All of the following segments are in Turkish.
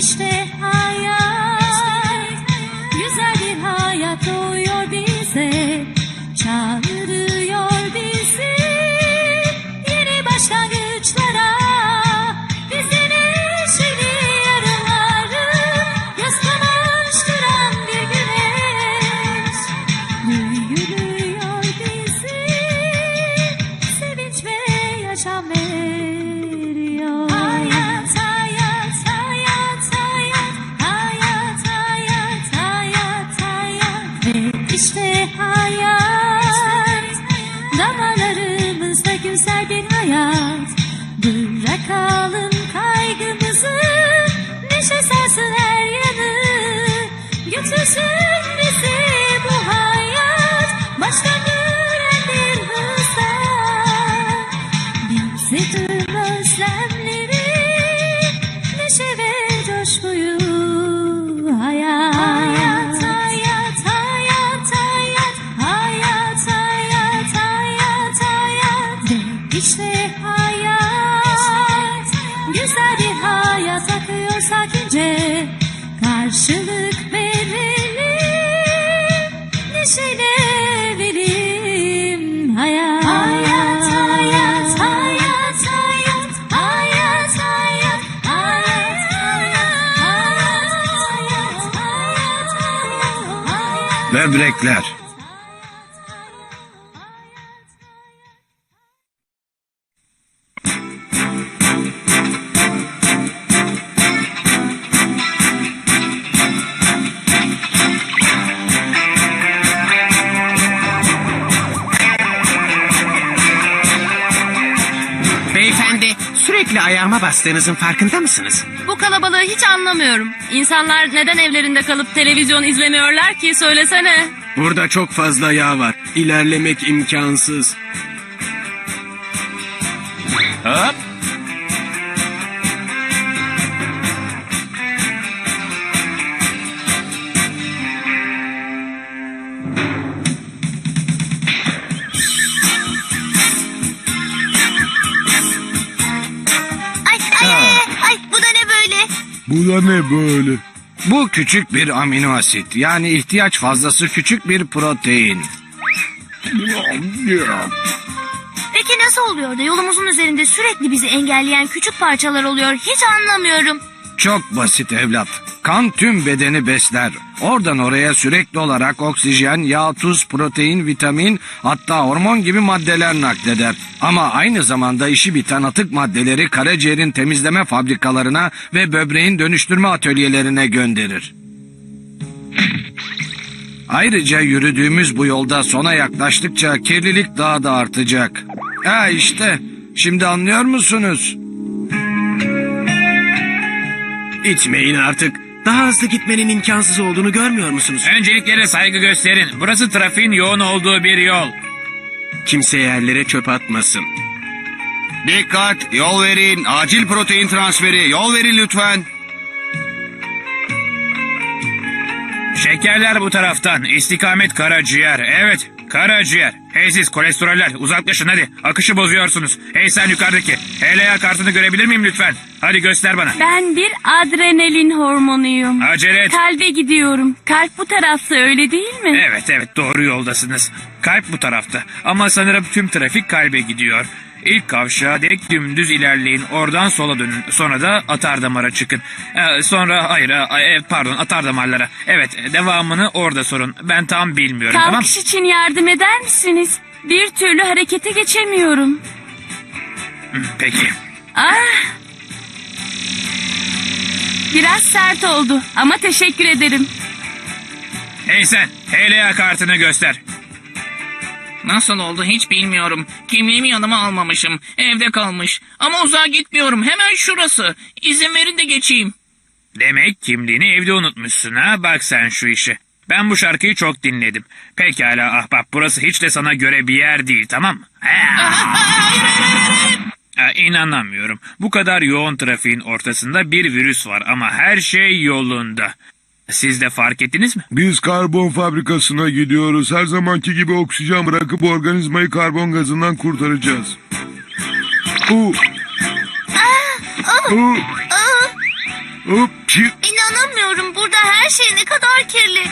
işte hayat Bırakalım kaygımızı. Neşe sarsın her yanı Götürsün Böbrekler. Bastığınızın farkında mısınız? Bu kalabalığı hiç anlamıyorum. İnsanlar neden evlerinde kalıp televizyon izlemiyorlar ki söylesene. Burada çok fazla yağ var. İlerlemek imkansız. Da ne böyle? Bu küçük bir amino asit. Yani ihtiyaç fazlası küçük bir protein. Peki nasıl oluyor da yolumuzun üzerinde sürekli bizi engelleyen küçük parçalar oluyor hiç anlamıyorum. Çok basit evlat. Kan tüm bedeni besler. Oradan oraya sürekli olarak oksijen, yağ, tuz, protein, vitamin hatta hormon gibi maddeler nakleder. Ama aynı zamanda işi biten atık maddeleri karaciğerin temizleme fabrikalarına ve böbreğin dönüştürme atölyelerine gönderir. Ayrıca yürüdüğümüz bu yolda sona yaklaştıkça kirlilik daha da artacak. Ha işte, şimdi anlıyor musunuz? İçmeyin artık. Daha hızlı gitmenin imkansız olduğunu görmüyor musunuz? Önceliklere saygı gösterin. Burası trafiğin yoğun olduğu bir yol. Kimse yerlere çöp atmasın. Dikkat, yol verin. Acil protein transferi, yol verin lütfen. Şekerler bu taraftan. İstikamet karaciğer. Evet, karaciğer. Hey siz kolesteroller uzaklaşın hadi. Akışı bozuyorsunuz. Hey sen yukarıdaki. HLA kartını görebilir miyim lütfen? Hadi göster bana. Ben bir adrenalin hormonuyum. Acele et. Kalbe gidiyorum. Kalp bu tarafta öyle değil mi? Evet evet doğru yoldasınız. Kalp bu tarafta. Ama sanırım tüm trafik kalbe gidiyor. İlk kavşağa dek dümdüz ilerleyin. Oradan sola dönün. Sonra da atardamara çıkın. Ee, sonra hayır e, evet, pardon atardamarlara. Evet devamını orada sorun. Ben tam bilmiyorum tamam. Kalkış için yardım eder misiniz? Bir türlü harekete geçemiyorum. Peki. Ah! Biraz sert oldu ama teşekkür ederim. Hey sen HLA kartını göster. Nasıl oldu hiç bilmiyorum. Kimliğimi yanıma almamışım. Evde kalmış. Ama uzağa gitmiyorum. Hemen şurası. İzin verin de geçeyim. Demek kimliğini evde unutmuşsun ha bak sen şu işi. Ben bu şarkıyı çok dinledim. Pekala ahbap burası hiç de sana göre bir yer değil tamam mı? Ha. İnanamıyorum. Bu kadar yoğun trafiğin ortasında bir virüs var ama her şey yolunda. Siz de fark ettiniz mi? Biz karbon fabrikasına gidiyoruz. Her zamanki gibi oksijen bırakıp organizmayı karbon gazından kurtaracağız. Uh. Uh. Uh. Hop, Ki İnanamıyorum burada her şey ne kadar kirli.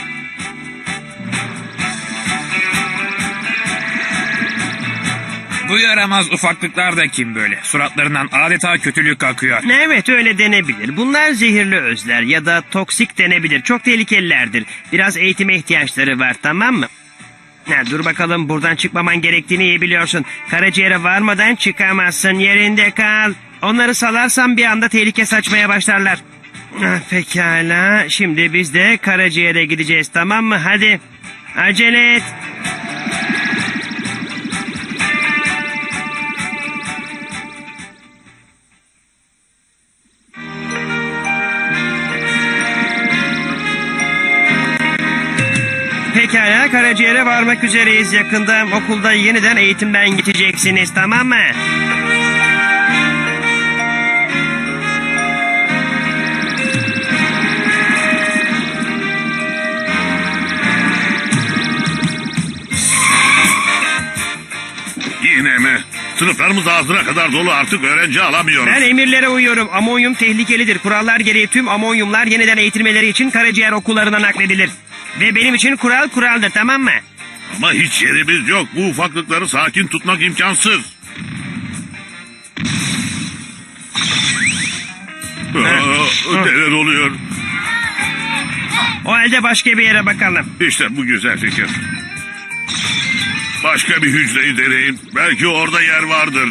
Bu yaramaz ufaklıklar da kim böyle? Suratlarından adeta kötülük akıyor. Evet öyle denebilir. Bunlar zehirli özler ya da toksik denebilir. Çok tehlikelilerdir. Biraz eğitime ihtiyaçları var tamam mı? Ha, dur bakalım buradan çıkmaman gerektiğini iyi biliyorsun. Karaciğere varmadan çıkamazsın yerinde kal. Onları salarsan bir anda tehlike saçmaya başlarlar. Ah, pekala şimdi biz de karaciğere gideceğiz tamam mı? Hadi acele et. Karaciğere varmak üzereyiz yakında. Okulda yeniden eğitimden gideceksiniz tamam mı? Yine mi? Sınıflarımız ağzına kadar dolu artık öğrenci alamıyoruz. Ben emirlere uyuyorum. Amonyum tehlikelidir. Kurallar gereği tüm amonyumlar yeniden eğitilmeleri için karaciğer okullarına nakledilir. Ve benim için kural kuraldır tamam mı? Ama hiç yerimiz yok. Bu ufaklıkları sakin tutmak imkansız. Aa, neler oluyor? O halde başka bir yere bakalım. İşte bu güzel fikir. Başka bir hücreyi deneyin. Belki orada yer vardır.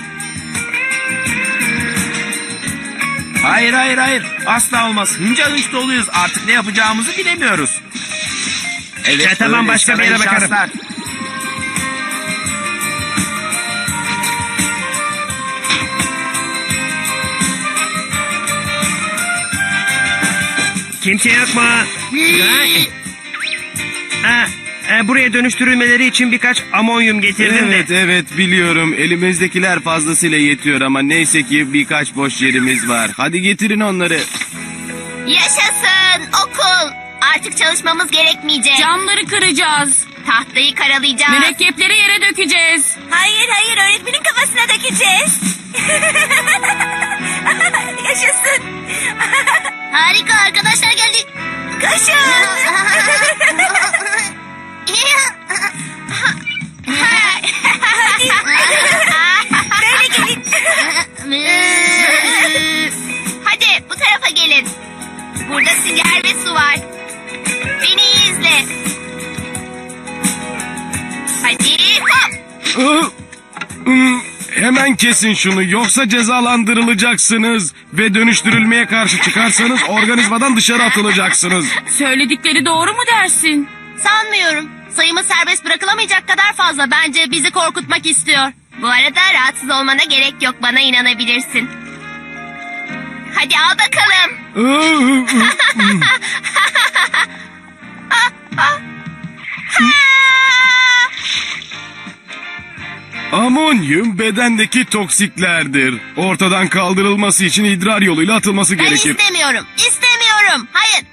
Hayır hayır hayır. Asla olmaz. Hınca hınç doluyuz. Artık ne yapacağımızı bilemiyoruz. Evet, Ya tamam, başka bir yere bakarım. şanslar. Kimse yok mu? Ha, ha, e, buraya dönüştürülmeleri için birkaç amonyum getirdim Evet de. evet biliyorum. Elimizdekiler fazlasıyla yetiyor ama neyse ki birkaç boş yerimiz var. Hadi getirin onları. Yaşasın okul. Artık çalışmamız gerekmeyecek. Camları kıracağız. Tahtayı karalayacağız. Mürekkepleri yere dökeceğiz. Hayır hayır öğretmenin kafasına dökeceğiz. Yaşasın. Harika arkadaşlar geldik. Koşun. Böyle gelin. Hadi bu tarafa gelin. Burada sünger ve su var. Beni izle. Hadi hop. Hemen kesin şunu yoksa cezalandırılacaksınız. Ve dönüştürülmeye karşı çıkarsanız organizmadan dışarı atılacaksınız. Söyledikleri doğru mu dersin? Sanmıyorum. Sayımız serbest bırakılamayacak kadar fazla. Bence bizi korkutmak istiyor. Bu arada rahatsız olmana gerek yok. Bana inanabilirsin. Hadi al bakalım. Amonyum bedendeki toksiklerdir. Ortadan kaldırılması için idrar yoluyla atılması Ben gerekir. istemiyorum. İstemiyorum. Hayır.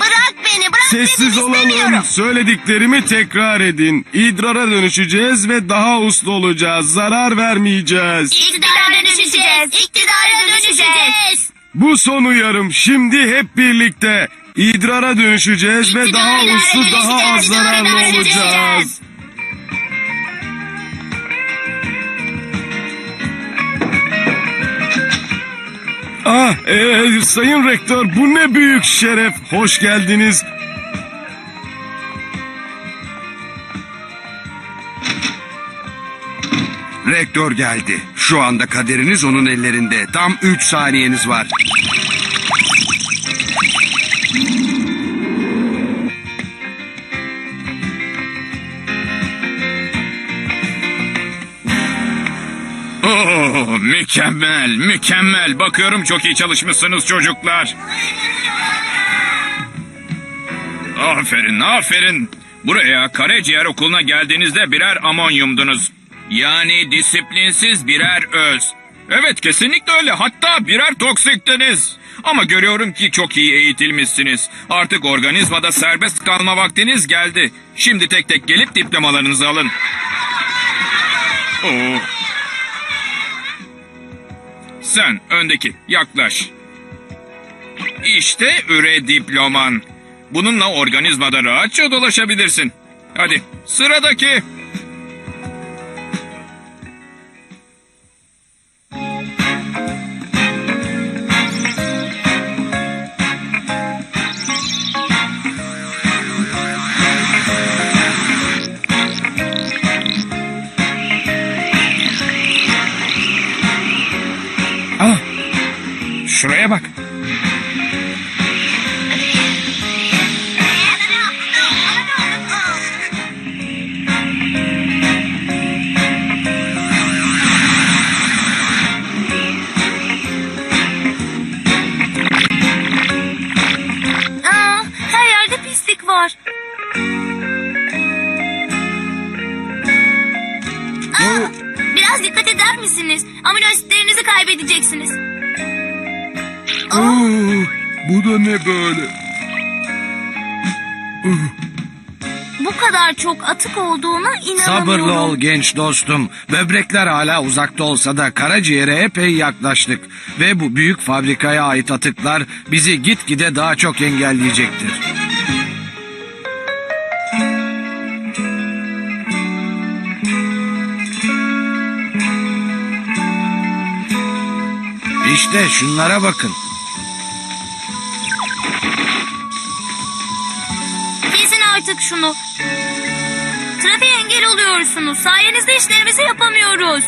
Bırak beni. Bırak Sessiz dedim, olalım. istemiyorum. Söylediklerimi tekrar edin. İdrara dönüşeceğiz ve daha uslu olacağız. Zarar vermeyeceğiz. İktidara dönüşeceğiz. İktidara dönüşeceğiz. Bu son uyarım. Şimdi hep birlikte idrara dönüşeceğiz ve daha uslu, daha az zararlı olacağız. Ah, e, sayın rektör bu ne büyük şeref. Hoş geldiniz. Rektör geldi. Şu anda kaderiniz onun ellerinde. Tam 3 saniyeniz var. Oh, mükemmel, mükemmel. Bakıyorum çok iyi çalışmışsınız çocuklar. Aferin, aferin. Buraya karaciğer okuluna geldiğinizde birer amonyumdunuz. Yani disiplinsiz birer öz. Evet kesinlikle öyle. Hatta birer toksiktiniz. Ama görüyorum ki çok iyi eğitilmişsiniz. Artık organizmada serbest kalma vaktiniz geldi. Şimdi tek tek gelip diplomalarınızı alın. Oo. Sen öndeki yaklaş. İşte üre diploman. Bununla organizmada rahatça dolaşabilirsin. Hadi sıradaki. Bu kadar çok atık olduğuna inanamıyorum. Sabırlı ol genç dostum. Böbrekler hala uzakta olsa da karaciğere epey yaklaştık. Ve bu büyük fabrikaya ait atıklar bizi gitgide daha çok engelleyecektir. İşte şunlara bakın. Artık şunu. Trafiğe engel oluyorsunuz. Sayenizde işlerimizi yapamıyoruz.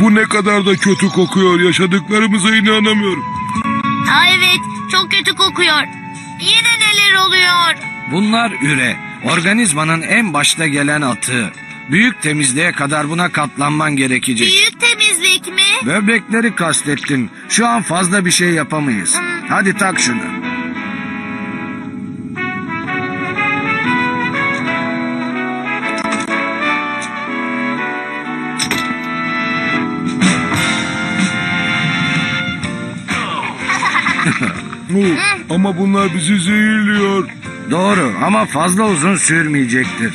Bu ne kadar da kötü kokuyor. Yaşadıklarımıza inanamıyorum. Aa evet, çok kötü kokuyor. Yine neler oluyor? Bunlar üre. Organizmanın en başta gelen atığı. Büyük temizliğe kadar buna katlanman gerekecek. Büyük temizlik mi? Böbrekleri kastettin. Şu an fazla bir şey yapamayız. Hadi tak şunu. Oo, ama bunlar bizi zehirliyor. Doğru ama fazla uzun sürmeyecektir.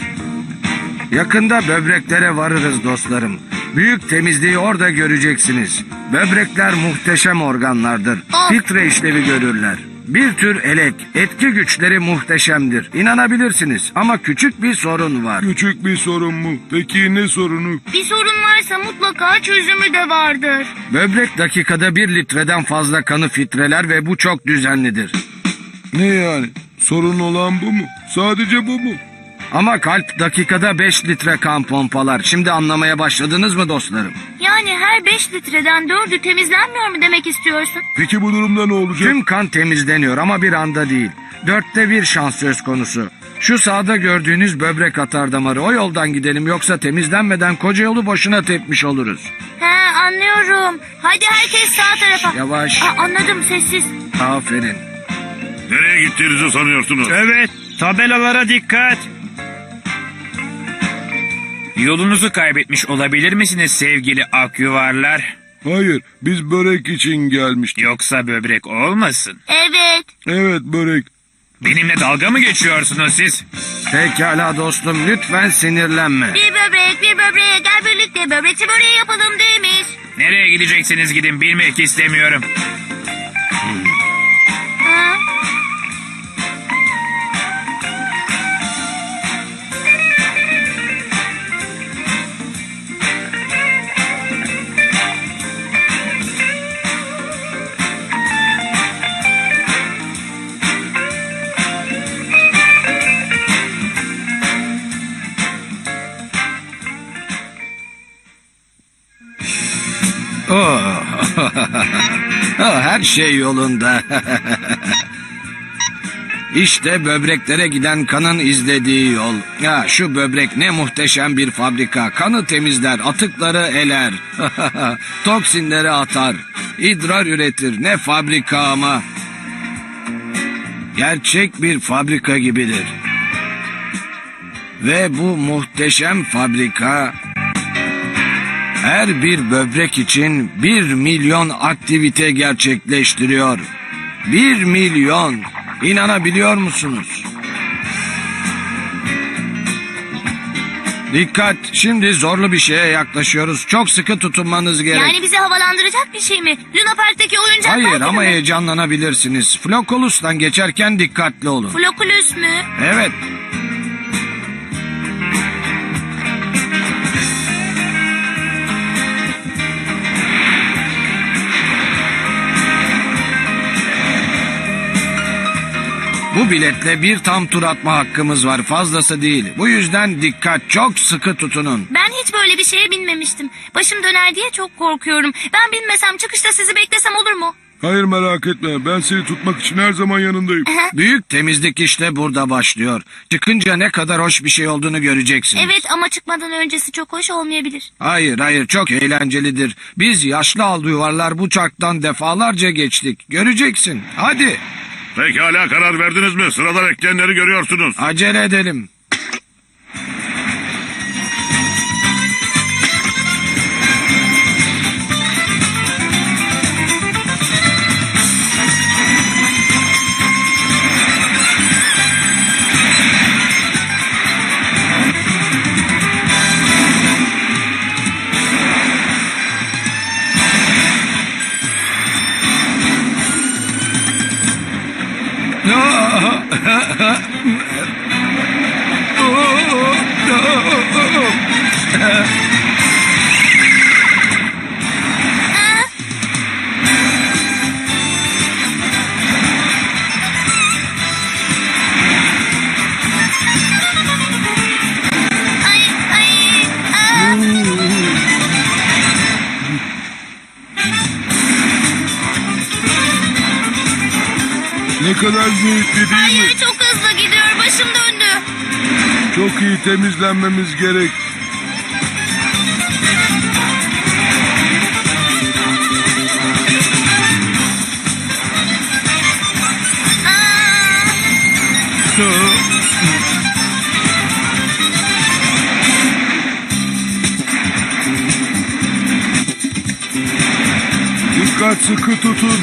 Yakında böbreklere varırız dostlarım. Büyük temizliği orada göreceksiniz. Böbrekler muhteşem organlardır. Ah. Filtre işlevi görürler. Bir tür elek. Etki güçleri muhteşemdir. İnanabilirsiniz ama küçük bir sorun var. Küçük bir sorun mu? Peki ne sorunu? Bir sorun varsa mutlaka çözümü de vardır. Böbrek dakikada bir litreden fazla kanı filtreler ve bu çok düzenlidir. Ne yani? Sorun olan bu mu? Sadece bu mu? Ama kalp dakikada 5 litre kan pompalar. Şimdi anlamaya başladınız mı dostlarım? Yani her 5 litreden 4'ü temizlenmiyor mu demek istiyorsun? Peki bu durumda ne olacak? Tüm kan temizleniyor ama bir anda değil. Dörtte bir şans söz konusu. Şu sağda gördüğünüz böbrek atar damarı o yoldan gidelim yoksa temizlenmeden koca yolu boşuna tepmiş oluruz. He anlıyorum. Hadi herkes sağ tarafa. Yavaş. Aa, anladım sessiz. Aferin. Nereye gittiğinizi sanıyorsunuz? Evet, tabelalara dikkat. Yolunuzu kaybetmiş olabilir misiniz sevgili akyuvarlar? Hayır, biz börek için gelmiştik. Yoksa böbrek olmasın? Evet. Evet börek. Benimle dalga mı geçiyorsunuz siz? Pekala dostum lütfen sinirlenme. Bir böbrek bir böbreğe gel birlikte böbrekçi böreği yapalım demiş. Nereye gideceksiniz gidin bilmek istemiyorum. Oh. Oh, Her şey yolunda. İşte böbreklere giden kanın izlediği yol. Ya şu böbrek ne muhteşem bir fabrika. Kanı temizler, atıkları eler. Toksinleri atar. idrar üretir. Ne fabrika ama. Gerçek bir fabrika gibidir. Ve bu muhteşem fabrika her bir böbrek için bir milyon aktivite gerçekleştiriyor. Bir milyon. İnanabiliyor musunuz? Dikkat şimdi zorlu bir şeye yaklaşıyoruz. Çok sıkı tutunmanız gerek. Yani bizi havalandıracak bir şey mi? Luna Park'taki oyuncaklar Hayır ama mi? heyecanlanabilirsiniz. Flokulus'tan geçerken dikkatli olun. Flokulus mü? Evet. Bu biletle bir tam tur atma hakkımız var. Fazlası değil. Bu yüzden dikkat çok sıkı tutunun. Ben hiç böyle bir şeye binmemiştim. Başım döner diye çok korkuyorum. Ben binmesem çıkışta sizi beklesem olur mu? Hayır merak etme. Ben seni tutmak için her zaman yanındayım. Büyük temizlik işte burada başlıyor. Çıkınca ne kadar hoş bir şey olduğunu göreceksiniz. Evet ama çıkmadan öncesi çok hoş olmayabilir. Hayır hayır çok eğlencelidir. Biz yaşlı aldıvarlar bu çarktan defalarca geçtik. Göreceksin. Hadi Pekala karar verdiniz mi? Sırada bekleyenleri görüyorsunuz. acele edelim. Kadar zevkli değil mi? Hayır çok hızlı gidiyor. Başım döndü. Çok iyi temizlenmemiz gerek. Dikkat sıkı tutun.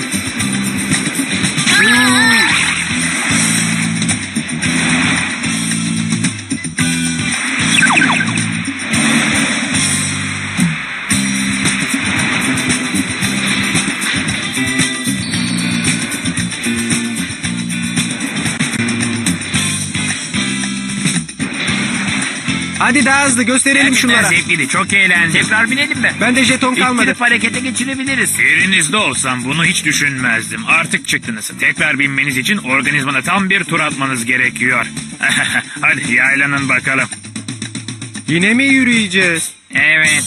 Hadi daha hızlı gösterelim şunlara. zevkliydi. Çok eğlendim. Tekrar binelim mi? Bende jeton kalmadı. İttirip harekete geçirebiliriz. Yerinizde olsam bunu hiç düşünmezdim. Artık çıktınız. Tekrar binmeniz için organizmana tam bir tur atmanız gerekiyor. Hadi yaylanın bakalım. Yine mi yürüyeceğiz? Evet.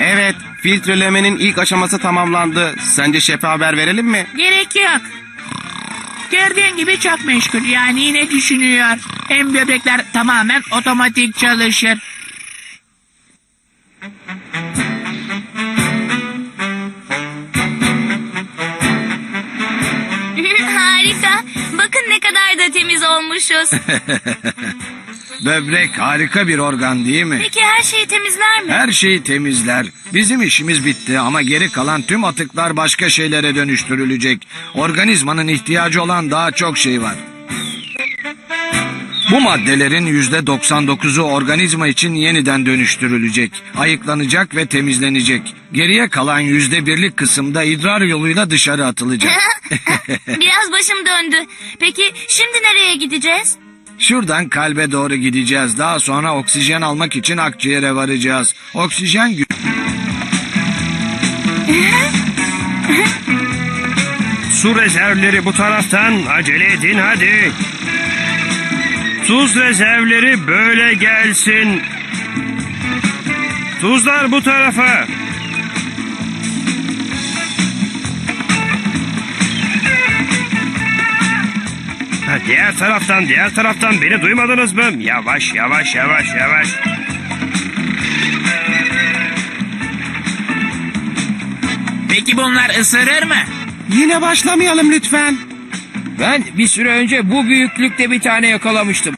Evet. Filtrelemenin ilk aşaması tamamlandı. Sence şefe haber verelim mi? Gerek yok. Gördüğün gibi çok meşgul. Yani yine düşünüyor. Hem böbrekler tamamen otomatik çalışır. Harika. Bakın ne kadar da temiz olmuşuz. Böbrek harika bir organ değil mi? Peki her şeyi temizler mi? Her şeyi temizler. Bizim işimiz bitti ama geri kalan tüm atıklar başka şeylere dönüştürülecek. Organizmanın ihtiyacı olan daha çok şey var. Bu maddelerin yüzde 99'u organizma için yeniden dönüştürülecek, ayıklanacak ve temizlenecek. Geriye kalan yüzde birlik kısımda idrar yoluyla dışarı atılacak. Biraz başım döndü. Peki şimdi nereye gideceğiz? Şuradan kalbe doğru gideceğiz. Daha sonra oksijen almak için akciğere varacağız. Oksijen gü- Su rezervleri bu taraftan. Acele edin hadi. Tuz rezervleri böyle gelsin. Tuzlar bu tarafa. Diğer taraftan, diğer taraftan beni duymadınız mı? Yavaş, yavaş, yavaş, yavaş. Peki bunlar ısırır mı? Yine başlamayalım lütfen. Ben bir süre önce bu büyüklükte bir tane yakalamıştım.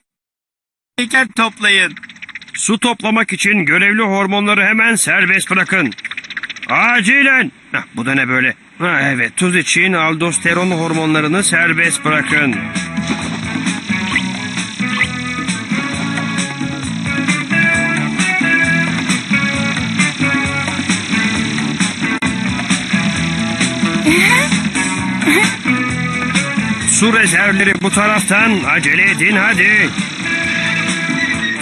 Teker toplayın. Su toplamak için görevli hormonları hemen serbest bırakın. Acilen. Hah, bu da ne böyle? Ha, evet tuz için aldosteron hormonlarını serbest bırakın. Su rezervleri bu taraftan acele edin hadi.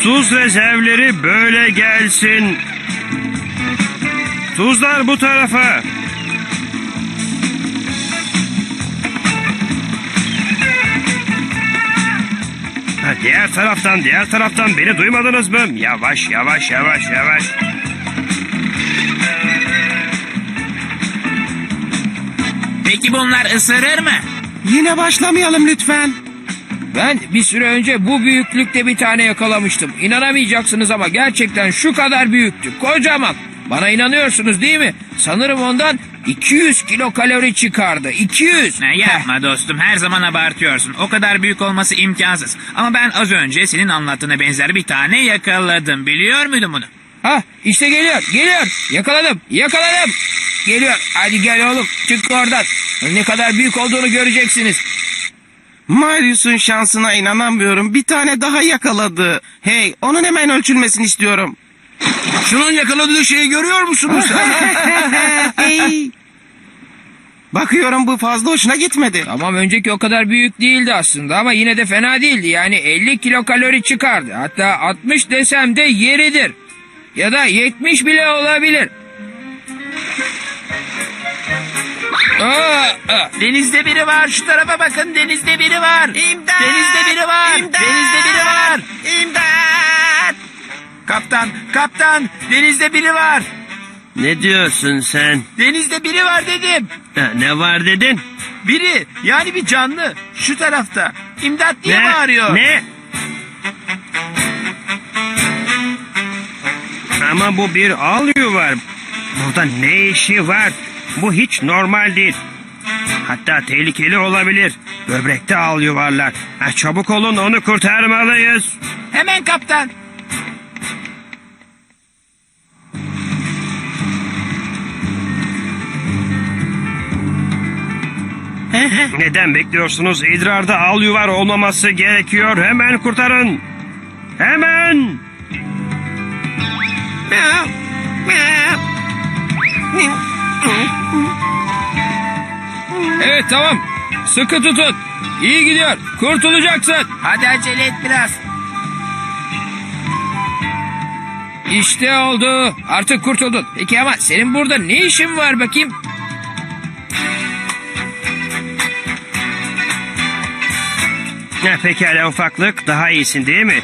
Tuz rezervleri böyle gelsin. Tuzlar bu tarafa. Diğer taraftan, diğer taraftan beni duymadınız mı? Yavaş, yavaş, yavaş, yavaş. Peki bunlar ısırır mı? Yine başlamayalım lütfen. Ben bir süre önce bu büyüklükte bir tane yakalamıştım. İnanamayacaksınız ama gerçekten şu kadar büyüktü. Kocaman. Bana inanıyorsunuz değil mi? Sanırım ondan 200 kilo kalori çıkardı. 200. Ne yapma dostum her zaman abartıyorsun. O kadar büyük olması imkansız. Ama ben az önce senin anlattığına benzer bir tane yakaladım. Biliyor muydun bunu? Ha işte geliyor geliyor. Yakaladım yakaladım. Geliyor. Hadi gel oğlum çık oradan. Ne kadar büyük olduğunu göreceksiniz. Marius'un şansına inanamıyorum. Bir tane daha yakaladı. Hey, onun hemen ölçülmesini istiyorum. Şunun yakaladığı şeyi görüyor musunuz? Bakıyorum bu fazla hoşuna gitmedi. Tamam önceki o kadar büyük değildi aslında ama yine de fena değildi. Yani 50 kilo kalori çıkardı. Hatta 60 desem de yeridir. Ya da 70 bile olabilir. Aa, aa. Denizde biri var. Şu tarafa bakın. Denizde biri var. İmdat! Denizde biri var. Denizde biri var. Kaptan, kaptan. Denizde biri var. Ne diyorsun sen? Denizde biri var dedim. Ha, ne var dedin? Biri, yani bir canlı. Şu tarafta. İmdat diye bağırıyor. Ne? Ama bu bir al yuvar. Burada ne işi var? Bu hiç normal değil. Hatta tehlikeli olabilir. Böbrekte al yuvarlar. Ha, çabuk olun onu kurtarmalıyız. Hemen kaptan. Neden bekliyorsunuz? İdrarda al yuvar olmaması gerekiyor. Hemen kurtarın. Hemen. Evet tamam. Sıkı tutun. İyi gidiyor. Kurtulacaksın. Hadi acele et biraz. İşte oldu. Artık kurtuldun. Peki ama senin burada ne işin var bakayım? Ne pekala ufaklık daha iyisin değil mi?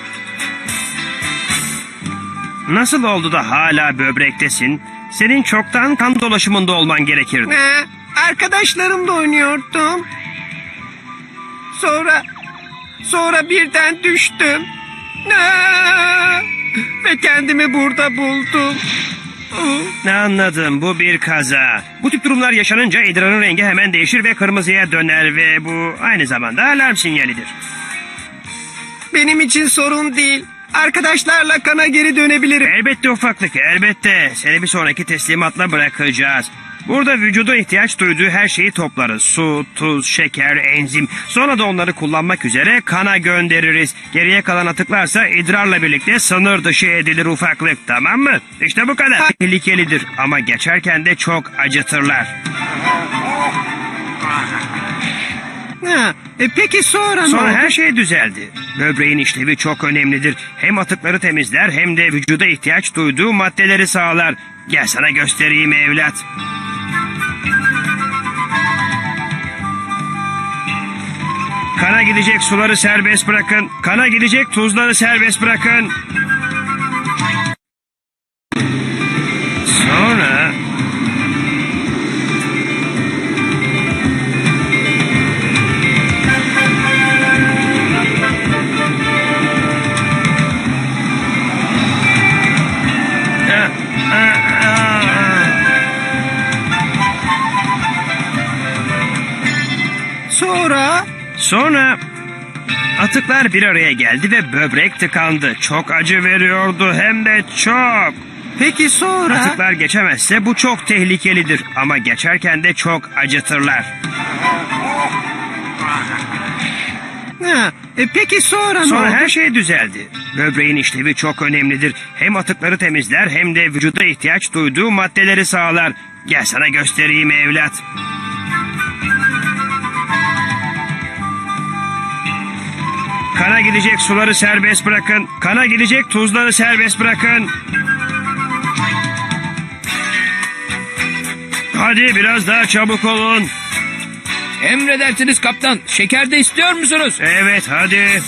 Nasıl oldu da hala böbrektesin? Senin çoktan kan dolaşımında olman gerekirdi. Arkadaşlarımla oynuyordum. Sonra sonra birden düştüm. Aa! Ve kendimi burada buldum. Ne anladım bu bir kaza. Bu tip durumlar yaşanınca idrarın rengi hemen değişir ve kırmızıya döner ve bu aynı zamanda alarm sinyalidir. Benim için sorun değil. Arkadaşlarla kana geri dönebilirim. Elbette ufaklık elbette. Seni bir sonraki teslimatla bırakacağız. Burada vücuda ihtiyaç duyduğu her şeyi toplarız. Su, tuz, şeker, enzim. Sonra da onları kullanmak üzere kana göndeririz. Geriye kalan atıklarsa idrarla birlikte sınır dışı edilir ufaklık. Tamam mı? İşte bu kadar. Tehlikelidir ama geçerken de çok acıtırlar. Ha, e peki sonra, Sonra her şey düzeldi. Böbreğin işlevi çok önemlidir. Hem atıkları temizler hem de vücuda ihtiyaç duyduğu maddeleri sağlar. Gel sana göstereyim evlat. Kana gidecek suları serbest bırakın. Kana gidecek tuzları serbest bırakın. Atıklar bir araya geldi ve böbrek tıkandı. Çok acı veriyordu hem de çok. peki sonra Atıklar geçemezse bu çok tehlikelidir ama geçerken de çok acıtırlar. ha, e peki sonra, ne Sonra oldu? her şey düzeldi. Böbreğin işlevi çok önemlidir. Hem atıkları temizler hem de vücuda ihtiyaç duyduğu maddeleri sağlar. Gel sana göstereyim evlat. Kana gidecek suları serbest bırakın. Kana gidecek tuzları serbest bırakın. Hadi biraz daha çabuk olun. Emredersiniz kaptan. Şeker de istiyor musunuz? Evet hadi.